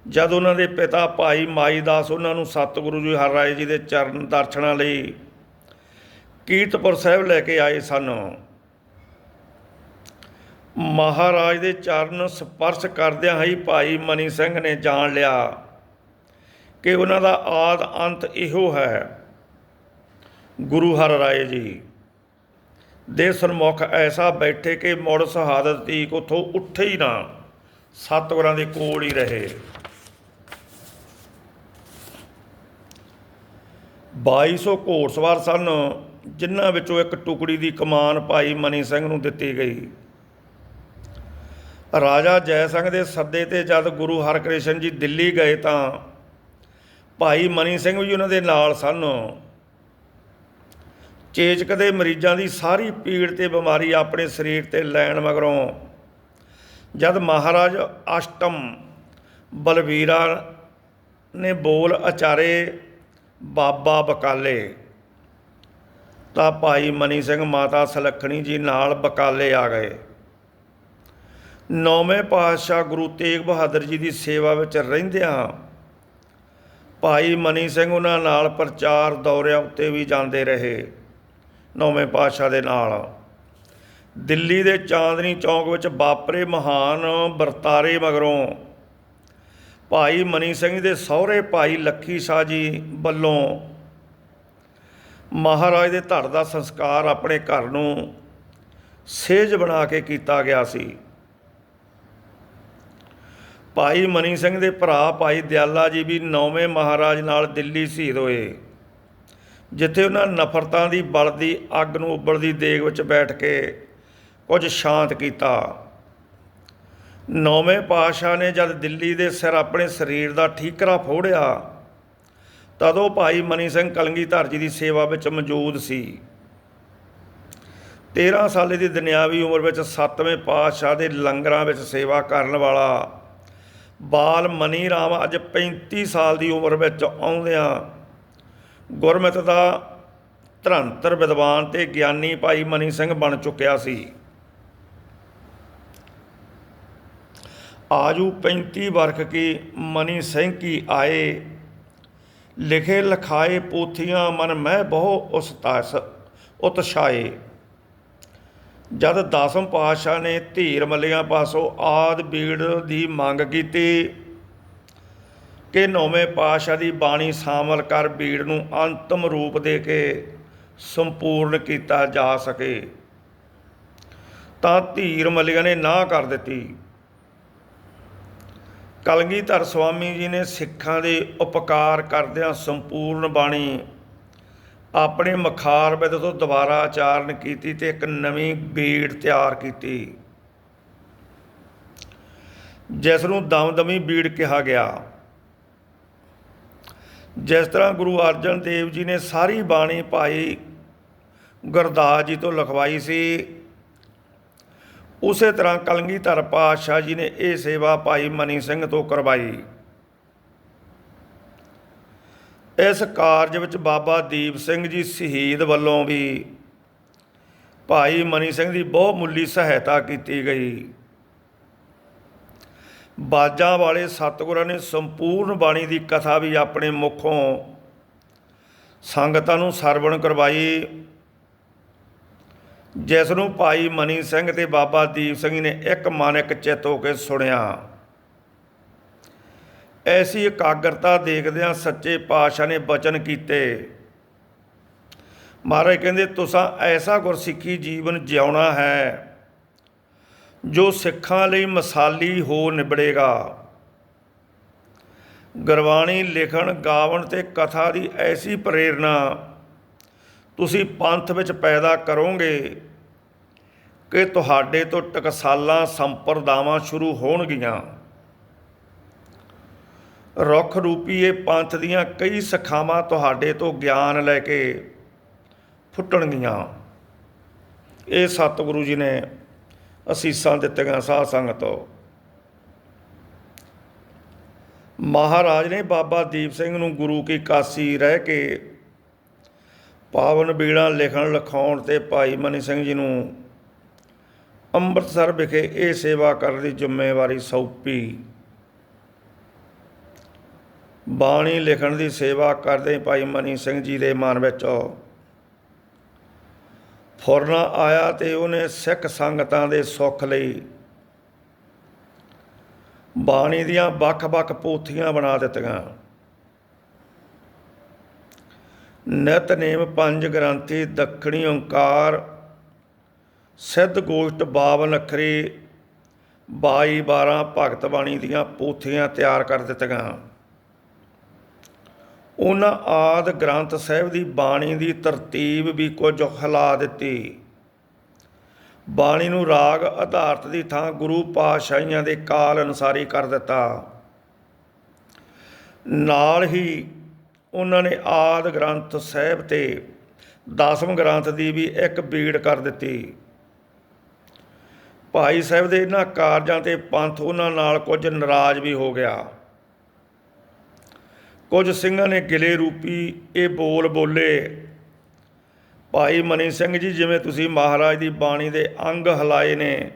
ਜਦ ਉਹਨਾਂ ਦੇ ਪਿਤਾ ਭਾਈ ਮਾਈ ਦਾਸ ਉਹਨਾਂ ਨੂੰ ਸਤਿਗੁਰੂ ਜੀ ਹਰ ਰਾਏ ਜੀ ਦੇ ਚਰਨ ਦਰਸ਼ਨਾਂ ਲਈ ਕੀਰਤਪੁਰ ਸਾਹਿਬ ਲੈ ਕੇ ਆਏ ਸਨ। ਮਹਾਰਾਜ ਦੇ ਚਰਨ ਸਪਰਸ਼ ਕਰਦਿਆਂ ਹੀ ਭਾਈ ਮਨੀ ਸਿੰਘ ਨੇ ਜਾਣ ਲਿਆ ਕਿ ਉਹਨਾਂ ਦਾ ਆਦ ਅੰਤ ਇਹੋ ਹੈ। ਗੁਰੂ ਹਰ ਰਾਏ ਜੀ ਦੇ ਸਨਮੁਖ ਐਸਾ ਬੈਠੇ ਕਿ ਮੁੜ ਸ਼ਹਾਦਤ ਤੀਕ ਉਥੋਂ ਉੱਠੇ ਹੀ ਨਾ। ਸਤਿਗੁਰਾਂ ਦੇ ਕੋਲ ਹੀ ਰਹੇ। 2200 ਘੋੜਸਵਾਰ ਸਨ, ਜਿਨ੍ਹਾਂ ਵਿੱਚੋਂ ਇੱਕ ਟੁਕੜੀ ਦੀ ਕਮਾਨ ਭਾਈ ਮਨੀ ਸਿੰਘ ਨੂੰ ਦਿੱਤੀ ਗਈ। ਰਾਜਾ ਜੈ ਸਿੰਘ ਦੇ ਸੱਦੇ ਤੇ ਜਦ ਗੁਰੂ ਹਰਕ੍ਰਿਸ਼ਨ ਜੀ ਦਿੱਲੀ ਗਏ ਤਾਂ ਭਾਈ ਮਨੀ ਸਿੰਘ ਵੀ ਉਹਨਾਂ ਦੇ ਨਾਲ ਸਨ। ਚੇਚਕ ਦੇ ਮਰੀਜ਼ਾਂ ਦੀ ਸਾਰੀ ਪੀੜ ਤੇ ਬਿਮਾਰੀ ਆਪਣੇ ਸਰੀਰ ਤੇ ਲੈਣ ਮਗਰੋਂ ਜਦ ਮਹਾਰਾਜ ਅਸ਼ਟਮ ਬਲਵੀਰਾ ਨੇ ਬੋਲ ਅਚਾਰੇ ਬਾਬਾ ਬਕਾਲੇ। ਤਾਂ ਭਾਈ ਮਨੀ ਸਿੰਘ ਮਾਤਾ ਸਲੱਖਣੀ ਜੀ ਨਾਲ ਬਕਾਲੇ ਆ ਗਏ। ਨੌਵੇਂ ਪਾਤਸ਼ਾਹ ਗੁਰੂ ਤੇਗ ਬਹਾਦਰ ਜੀ ਦੀ ਸੇਵਾ ਵਿੱਚ ਰਹਿੰਦਿਆਂ ਭਾਈ ਮਨੀ ਸਿੰਘ ਉਹਨਾਂ ਨਾਲ ਪ੍ਰਚਾਰ ਦੌਰਿਆਂ ਉੱਤੇ ਵੀ ਜਾਂਦੇ ਰਹੇ, ਨੌਵੇਂ ਪਾਤਸ਼ਾਹ ਦੇ ਨਾਲ। ਦਿੱਲੀ ਦੇ ਚਾਂਦਨੀ ਚੌਂਕ ਵਿੱਚ ਵਾਪਰੇ ਮਹਾਨ ਵਰਤਾਰੇ ਮਗਰੋਂ ਭਾਈ ਮਨੀ ਸਿੰਘ ਦੇ ਸਹੁਰੇ ਭਾਈ ਲੱਖੀ ਸ਼ਾਹ ਜੀ ਵੱਲੋਂ ਮਹਾਰਾਜ ਦੇ ਧੜ ਦਾ ਸੰਸਕਾਰ ਆਪਣੇ ਘਰ ਨੂੰ ਸੇਜ ਬਣਾ ਕੇ ਕੀਤਾ ਗਿਆ ਸੀ। ਭਾਈ ਮਨੀ ਸਿੰਘ ਦੇ ਭਰਾ ਭਾਈ ਦਿਆਲਾ ਜੀ ਵੀ ਨੌਵੇਂ ਮਹਾਰਾਜ ਨਾਲ ਦਿੱਲੀ ਸ਼ਹੀਦ ਹੋਏ, ਜਿੱਥੇ ਉਹਨਾਂ ਨਫ਼ਰਤਾਂ ਦੀ ਬਲਦੀ ਅੱਗ ਨੂੰ ਉਬਲਦੀ ਦੇਗ ਵਿੱਚ ਬੈਠ ਕੇ ਕੁਝ ਸ਼ਾਂਤ ਕੀਤਾ। ਨੌਵੇਂ ਪਾਤਸ਼ਾਹ ਨੇ ਜਦ ਦਿੱਲੀ ਦੇ ਸਿਰ ਆਪਣੇ ਸਰੀਰ ਦਾ ਠੀਕਰਾ ਫੋੜਿਆ, ਤਦੋਂ ਭਾਈ ਮਨੀ ਸਿੰਘ ਕਲਗੀਧਰ ਜੀ ਦੀ ਸੇਵਾ ਵਿੱਚ ਮੌਜੂਦ ਸੀ। 13 ਸਾਲੇ ਦੀ ਦੁਨਿਆਵੀ ਉਮਰ ਵਿੱਚ ਸੱਤਵੇਂ ਪਾਤਸ਼ਾਹ ਦੇ ਲੰਗਰਾਂ ਵਿੱਚ ਸੇਵਾ ਕਰਨ ਵਾਲਾ ਬਾਲ ਮਨੀ ਰਾਮ ਅੱਜ 35 ਸਾਲ ਦੀ ਉਮਰ ਵਿੱਚ ਆਉਂਦਿਆਂ ਗੁਰਮਤਿ ਦਾ ਧਰੰਤਰ ਵਿਦਵਾਨ ਤੇ ਗਿਆਨੀ ਭਾਈ ਮਨੀ ਸਿੰਘ ਬਣ ਚੁੱਕਿਆ ਸੀ। ਆਜੂ 35 ਵਰਖ ਕੀ ਮਨੀ ਸਿੰਘ ਕੀ ਆਏ। ਲਿਖੇ ਲਖਾਏ ਪੋਥੀਆਂ ਮਨ ਮੈਂ ਬਹੁ ਉਸਤਾਸ ਉਤਸ਼ਾਏ ਜਦ ਦਸਮ ਪਾਤਸ਼ਾਹ ਨੇ ਧੀਰ ਮੱਲੀਆਂ ਪਾਸੋਂ ਆਦ ਬੀੜ ਦੀ ਮੰਗ ਕੀਤੀ ਕਿ ਨੌਵੇਂ ਪਾਤਸ਼ਾਹ ਦੀ ਬਾਣੀ ਸ਼ਾਮਲ ਕਰ ਬੀੜ ਨੂੰ ਅੰਤਮ ਰੂਪ ਦੇ ਕੇ ਸੰਪੂਰਨ ਕੀਤਾ ਜਾ ਸਕੇ। ਤਾਂ ਧੀਰ ਮੱਲੀਆਂ ਨੇ ਨਾ ਕਰ ਦਿੱਤੀ। ਕਲਗੀਧਰ ਸੁਆਮੀ ਜੀ ਨੇ ਸਿੱਖਾਂ ਦੇ ਉਪਕਾਰ ਕਰਦਿਆਂ ਸੰਪੂਰਨ ਬਾਣੀ ਆਪਣੇ ਮਖਾਰ ਬਿਦ ਤੋਂ ਦੁਬਾਰਾ ਆਚਾਰਨ ਕੀਤੀ ਤੇ ਇੱਕ ਨਵੀਂ ਬੀੜ ਤਿਆਰ ਕੀਤੀ। ਜਿਸ ਨੂੰ ਦਮਦਮੀ ਬੀੜ ਕਿਹਾ ਗਿਆ। ਜਿਸ ਤਰ੍ਹਾਂ ਗੁਰੂ ਅਰਜਨ ਦੇਵ ਜੀ ਨੇ ਸਾਰੀ ਬਾਣੀ ਭਾਈ ਗੁਰਦਾਸ ਜੀ ਤੋਂ ਲਿਖਵਾਈ ਸੀ ਉਸੇ ਤਰ੍ਹਾਂ ਕਲਗੀਧਰ ਪਾਤਸ਼ਾਹ ਜੀ ਨੇ ਇਹ ਸੇਵਾ ਭਾਈ ਮਨੀ ਸਿੰਘ ਤੋਂ ਕਰਵਾਈ। ਇਸ ਕਾਰਜ ਵਿੱਚ ਬਾਬਾ ਦੀਪ ਸਿੰਘ ਜੀ ਸ਼ਹੀਦ ਵੱਲੋਂ ਵੀ ਭਾਈ ਮਨੀ ਸਿੰਘ ਦੀ ਬਹੁਮੁੱਲੀ ਸਹਾਇਤਾ ਕੀਤੀ ਗਈ। ਬਾਜਾਂ ਵਾਲੇ ਸਤਿਗੁਰਾਂ ਨੇ ਸੰਪੂਰਨ ਬਾਣੀ ਦੀ ਕਥਾ ਵੀ ਆਪਣੇ ਮੁਖੋਂ ਸੰਗਤਾਂ ਨੂੰ ਸਰਵਣ ਕਰਵਾਈ। ਜਿਸ ਨੂੰ ਭਾਈ ਮਨੀ ਸਿੰਘ ਤੇ ਬਾਬਾ ਦੀਪ ਸਿੰਘ ਨੇ ਇੱਕ ਮਨ ਇੱਕ ਚਿੱਤ ਹੋ ਕੇ ਸੁਣਿਆ। ਐਸੀ ਇਕਾਗਰਤਾ ਦੇਖਦਿਆਂ ਸੱਚੇ ਪਾਤਸ਼ਾਹ ਨੇ ਬਚਨ ਕੀਤੇ। ਮਹਾਰਾਜ ਕਹਿੰਦੇ, ਤੁਸੀਂ ਐਸਾ ਗੁਰਸਿੱਖੀ ਜੀਵਨ ਜਿਉਣਾ ਹੈ, ਜੋ ਸਿੱਖਾਂ ਲਈ ਮਸਾਲੀ ਹੋ ਨਿਬੜੇਗਾ। ਗੁਰਬਾਣੀ ਲਿਖਣ, ਗਾਵਣ ਤੇ ਕਥਾ ਦੀ ਐਸੀ ਪ੍ਰੇਰਣਾ ਤੁਸੀਂ ਪੰਥ ਵਿੱਚ ਪੈਦਾ ਕਰੋਗੇ ਕਿ ਤੁਹਾਡੇ ਤੋਂ ਟਕਸਾਲਾਂ, ਸੰਪਰਦਾਵਾਂ ਸ਼ੁਰੂ ਹੋਣਗੀਆਂ। ਰੁੱਖ ਰੂਪੀ ਇਹ ਪੰਥ ਦੀਆਂ ਕਈ ਸਖਾਵਾਂ ਤੁਹਾਡੇ ਤੋਂ ਗਿਆਨ ਲੈ ਕੇ ਫੁੱਟਣਗੀਆਂ। ਇਹ ਸਤਿਗੁਰੂ ਜੀ ਨੇ ਅਸੀਸਾਂ ਦਿੱਤੀਆਂ ਸਾਧ ਸੰਗਤ। ਮਹਾਰਾਜ ਨੇ ਬਾਬਾ ਦੀਪ ਸਿੰਘ ਨੂੰ ਗੁਰੂ ਕੀ ਕਾਸੀ ਰਹਿ ਕੇ ਪਾਵਨ ਬੀੜਾਂ ਲਿਖਣ ਲਿਖਾਉਣ ਤੇ ਭਾਈ ਮਨੀ ਸਿੰਘ ਜੀ ਨੂੰ ਅੰਮ੍ਰਿਤਸਰ ਵਿਖੇ ਇਹ ਸੇਵਾ ਕਰਨ ਦੀ ਜ਼ਿੰਮੇਵਾਰੀ ਸੌਂਪੀ। ਬਾਣੀ ਲਿਖਣ ਦੀ ਸੇਵਾ ਕਰਦੇ ਭਾਈ ਮਨੀ ਸਿੰਘ ਜੀ ਦੇ ਮਨ ਵਿੱਚ ਫੁਰਨਾ ਆਇਆ ਤੇ ਉਹਨੇ ਸਿੱਖ ਸੰਗਤਾਂ ਦੇ ਸੁੱਖ ਲਈ ਬਾਣੀ ਦੀਆਂ ਵੱਖ-ਵੱਖ ਪੋਥੀਆਂ ਬਣਾ ਦਿੱਤੀਆਂ। ਨਿਤਨੇਮ ਪੰਜ ਗ੍ਰੰਥੀ ਦੱਖਣੀ ਓੰਕਾਰ, ਸਿੱਧ ਗੋਸ਼ਟ 52 ਅੱਖਰੀ 22 12 ਭਗਤ ਬਾਣੀ ਦੀਆਂ ਪੋਥੀਆਂ ਤਿਆਰ ਕਰ ਦਿੱਤੀਆਂ। ਉਹਨਾਂ ਆਦ ਗ੍ਰੰਥ ਸਾਹਿਬ ਦੀ ਬਾਣੀ ਦੀ ਤਰਤੀਬ ਵੀ ਕੁਝ ਹਿਲਾ ਦਿੱਤੀ। ਬਾਣੀ ਨੂੰ ਰਾਗ ਆਧਾਰਤ ਦੀ ਥਾਂ ਗੁਰੂ ਪਾਤਸ਼ਾਹੀਆਂ ਦੇ ਕਾਲ ਅਨੁਸਾਰੀ ਕਰ ਦਿੱਤਾ। ਨਾਲ ਹੀ ਉਹਨਾਂ ਨੇ ਆਦ ਗ੍ਰੰਥ ਸਾਹਿਬ ਤੇ ਦਸਮ ਗ੍ਰੰਥ ਦੀ ਵੀ ਇੱਕ ਬੀੜ ਕਰ ਦਿੱਤੀ। ਭਾਈ ਸਾਹਿਬ ਦੇ ਇਹਨਾਂ ਕਾਰਜਾਂ ਤੇ ਪੰਥ ਉਹਨਾਂ ਨਾਲ ਕੁਝ ਨਾਰਾਜ਼ ਵੀ ਹੋ ਗਿਆ। ਕੁਝ ਸਿੰਘਾਂ ਨੇ ਗਿਲੇ ਰੂਪੀ ਇਹ ਬੋਲ ਬੋਲੇ, ਭਾਈ ਮਨੀ ਸਿੰਘ ਜੀ, ਜਿਵੇਂ ਤੁਸੀਂ ਮਹਾਰਾਜ ਦੀ ਬਾਣੀ ਦੇ ਅੰਗ ਹਲਾਏ ਨੇ,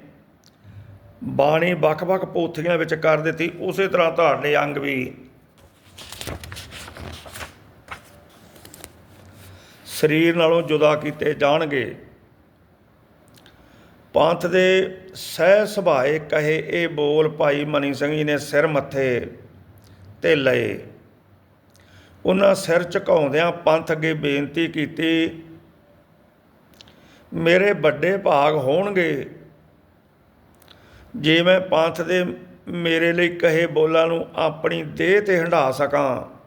ਬਾਣੀ ਵੱਖ-ਵੱਖ ਪੋਥੀਆਂ ਵਿੱਚ ਕਰ ਦਿੱਤੀ, ਉਸੇ ਤਰ੍ਹਾਂ ਤੁਹਾਡੇ ਅੰਗ ਵੀ ਸਰੀਰ ਨਾਲੋਂ ਜੁਦਾ ਕੀਤੇ ਜਾਣਗੇ। ਪੰਥ ਦੇ ਸਹਿ ਸੁਭਾਏ ਕਹੇ, ਇਹ ਬੋਲ ਭਾਈ ਮਨੀ ਸਿੰਘ ਜੀ ਨੇ ਸਿਰ ਮੱਥੇ ਤੇ ਲਏ। ਉਹਨਾਂ ਸਿਰ ਝੁਕਾਉਂਦਿਆਂ ਪੰਥ ਅੱਗੇ ਬੇਨਤੀ ਕੀਤੀ, ਮੇਰੇ ਵੱਡੇ ਭਾਗ ਹੋਣਗੇ। ਜੇ ਮੈਂ ਪੰਥ ਦੇ ਮੇਰੇ ਲਈ ਕਹੇ ਬੋਲਾਂ ਨੂੰ ਆਪਣੀ ਦੇਹ ਤੇ ਹੰਢਾ ਸਕਾਂ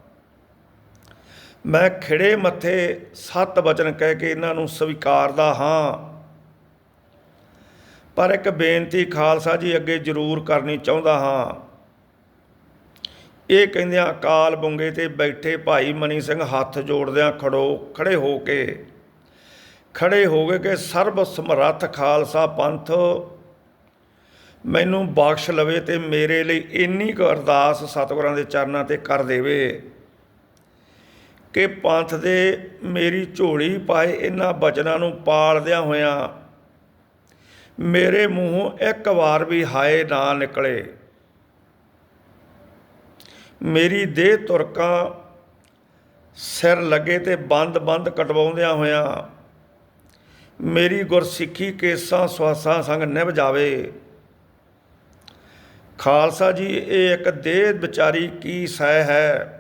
ਮੈਂ ਖਿੜੇ ਮੱਥੇ ਸੱਤ ਬਚਨ ਕਹਿ ਕੇ ਇਹਨਾਂ ਨੂੰ ਸਵੀਕਾਰਦਾ ਹਾਂ। ਪਰ ਇੱਕ ਬੇਨਤੀ ਖਾਲਸਾ ਜੀ ਅੱਗੇ ਜ਼ਰੂਰ ਕਰਨੀ ਚਾਹੁੰਦਾ ਹਾਂ। ਇਹ ਕਹਿੰਦਿਆਂ ਅਕਾਲ ਬੁੰਗੇ ਤੇ ਬੈਠੇ ਭਾਈ ਮਨੀ ਸਿੰਘ ਹੱਥ ਜੋੜਦਿਆਂ ਖੜੋ ਖੜੇ ਹੋ ਕੇ, ਖੜੇ ਹੋ ਗਏ ਕਿ ਸਰਬ ਸਮਰੱਥ ਖਾਲਸਾ ਪੰਥ, ਮੈਨੂੰ ਬਖਸ਼ ਲਵੇ ਤੇ ਮੇਰੇ ਲਈ ਇੰਨੀ ਕੁ ਅਰਦਾਸ ਸਤਿਗੁਰਾਂ ਦੇ ਚਰਨਾਂ ਤੇ ਕਰ ਦੇਵੇ। ਕਿ ਪੰਥ ਦੇ ਮੇਰੀ ਝੋਲੀ ਪਾਏ ਇਹਨਾਂ ਬਚਨਾਂ ਨੂੰ ਪਾਲਦਿਆਂ ਹੋਇਆਂ ਮੇਰੇ ਮੂੰਹੋਂ ਇੱਕ ਵਾਰ ਵੀ ਹਾਏ ਨਾ ਨਿਕਲੇ। ਮੇਰੀ ਦੇਹ ਤੁਰਕਾਂ ਸਿਰ ਲੱਗੇ ਤੇ ਬੰਦ-ਬੰਦ ਕਟਵਾਉਂਦਿਆਂ ਹੋਇਆਂ ਮੇਰੀ ਗੁਰਸਿੱਖੀ ਕੇਸਾਂ ਸਵਾਸਾਂ ਸੰਗ ਨਿਭ ਜਾਵੇ। ਖਾਲਸਾ ਜੀ, ਇਹ ਇੱਕ ਦੇਹ ਵਿਚਾਰੀ ਕੀ ਸਹਿ ਹੈ?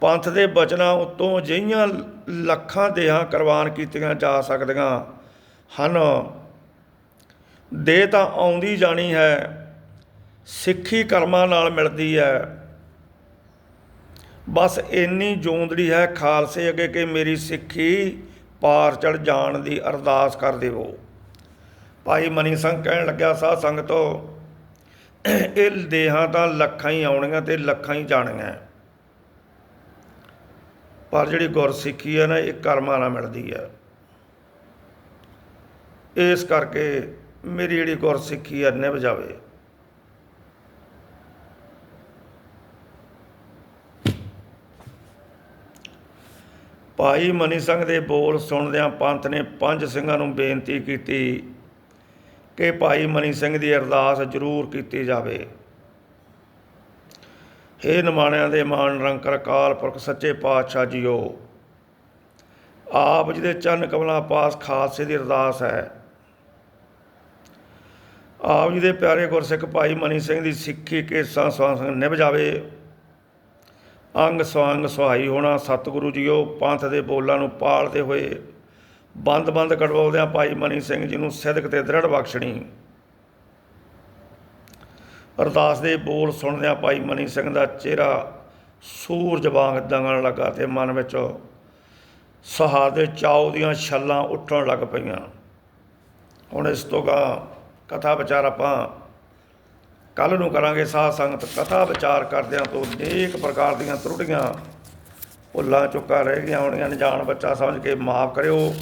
ਪੰਥ ਦੇ ਬਚਨਾਂ ਉਤੋਂ ਜਿਹੀਆਂ ਲੱਖਾਂ ਦੇਹਾਂ ਕੁਰਬਾਨ ਕੀਤੀਆਂ ਜਾ ਸਕਦੀਆਂ ਹਨ। ਦੇਹ ਤਾਂ ਆਉਂਦੀ ਜਾਣੀ ਹੈ, ਸਿੱਖੀ ਕਰਮਾਂ ਨਾਲ ਮਿਲਦੀ ਹੈ। ਬਸ ਇੰਨੀ ਜੂੰਦੜੀ ਹੈ ਖਾਲਸੇ ਅੱਗੇ ਕਿ ਮੇਰੀ ਸਿੱਖੀ ਪਾਰ ਚੜ ਜਾਣ ਦੀ ਅਰਦਾਸ ਕਰ ਦੇਵੋ। ਭਾਈ ਮਨੀ ਸਿੰਘ ਕਹਿਣ ਲੱਗਿਆ, ਸਾਧ ਸੰਗਤੋ, ਇਹ ਦੇਹਾਂ ਤਾਂ ਲੱਖਾਂ ਹੀ ਆਉਣੀਆਂ ਤੇ ਲੱਖਾਂ ਹੀ ਜਾਣੀਆਂ ਪਰ ਜਿਹੜੀ ਗੁਰਸਿੱਖੀ ਹੈ ਨਾ, ਇਹ ਕਰਮਾਂ ਨਾਲ ਮਿਲਦੀ ਹੈ ਇਸ ਕਰਕੇ ਮੇਰੀ ਜਿਹੜੀ ਗੁਰਸਿੱਖੀ ਹੈ ਨਿਭ ਜਾਵੇ। ਭਾਈ ਮਨੀ ਸਿੰਘ ਦੇ ਬੋਲ ਸੁਣਦਿਆਂ ਪੰਥ ਨੇ ਪੰਜ ਸਿੰਘਾਂ ਨੂੰ ਬੇਨਤੀ ਕੀਤੀ ਕਿ ਭਾਈ ਮਨੀ ਸਿੰਘ ਦੀ ਅਰਦਾਸ ਜ਼ਰੂਰ ਕੀਤੀ ਜਾਵੇ। ਹੇ ਨਿਮਾਣਿਆਂ ਦੇ ਮਾਨ ਨਿਰੰਕਾਰ ਅਕਾਲ ਪੁਰਖ ਸੱਚੇ ਪਾਤਸ਼ਾਹ ਜੀਓ। ਆਪ ਜੀ ਦੇ ਚੰਨ ਕਮਲਾਂ ਪਾਸ ਖਾਲਸੇ ਦੀ ਅਰਦਾਸ ਹੈ। ਆਪ ਜੀ ਦੇ ਪਿਆਰੇ ਗੁਰਸਿੱਖ ਭਾਈ ਮਨੀ ਸਿੰਘ ਦੀ ਸਿੱਖੀ ਕੇਸਾਂ ਸਵਾਸ ਨਿਭ ਜਾਵੇ, ਅੰਗ ਸਵਾਂਗ ਸੁਹਾਈ ਹੋਣਾ ਸਤਿਗੁਰੂ ਜੀਓ, ਪੰਥ ਦੇ ਬੋਲਾਂ ਨੂੰ ਪਾਲਦੇ ਹੋਏ, ਬੰਦ-ਬੰਦ ਕਟਵਾਉਂਦਿਆਂ ਭਾਈ ਮਨੀ ਸਿੰਘ ਜੀ ਨੂੰ ਸਿੱਧਕ ਤੇ ਦ੍ਰਿੜ ਬਖਸ਼ਣੀ। ਅਰਦਾਸ ਦੇ ਬੋਲ ਸੁਣਦਿਆਂ ਭਾਈ ਮਨੀ ਸਿੰਘ ਦਾ ਚਿਹਰਾ ਸੂਰਜ ਵਾਂਗ ਦੰਗਣ ਲੱਗਾ ਤੇ ਮਨ ਵਿੱਚ ਸਹਾਦੇ ਚਾਉ ਦੀਆਂ ਛੱਲਾਂ ਉੱਠਣ ਲੱਗ ਪਈਆਂ। ਹੁਣ ਇਸ ਤੋਂ ਗਾ ਕਥਾ ਵਿਚਾਰ ਆਪਾਂ ਕੱਲ ਨੂੰ ਕਰਾਂਗੇ ਸਾਧ ਸੰਗਤ। ਕਥਾ ਵਿਚਾਰ ਕਰਦਿਆਂ ਤੋਂ ਅਨੇਕ ਪ੍ਰਕਾਰ ਦੀਆਂ ਤਰੁੱਟੀਆਂ ਭੁੱਲਾਂ ਚੁੱਕਾ ਰਹਿ ਗਈਆਂ ਹੋਣੀਆਂ। ਅਣਜਾਣ ਬੱਚਾ ਸਮਝ ਕੇ ਮਾਫ ਕਰਿਓ।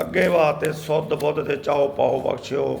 ਅੱਗੇ ਵਾਸਤੇ ਸੁੱਧ ਬੁੱਧ ਤੇ ਚਾਓ ਪਾਓ ਬਖਸ਼ਿਓ।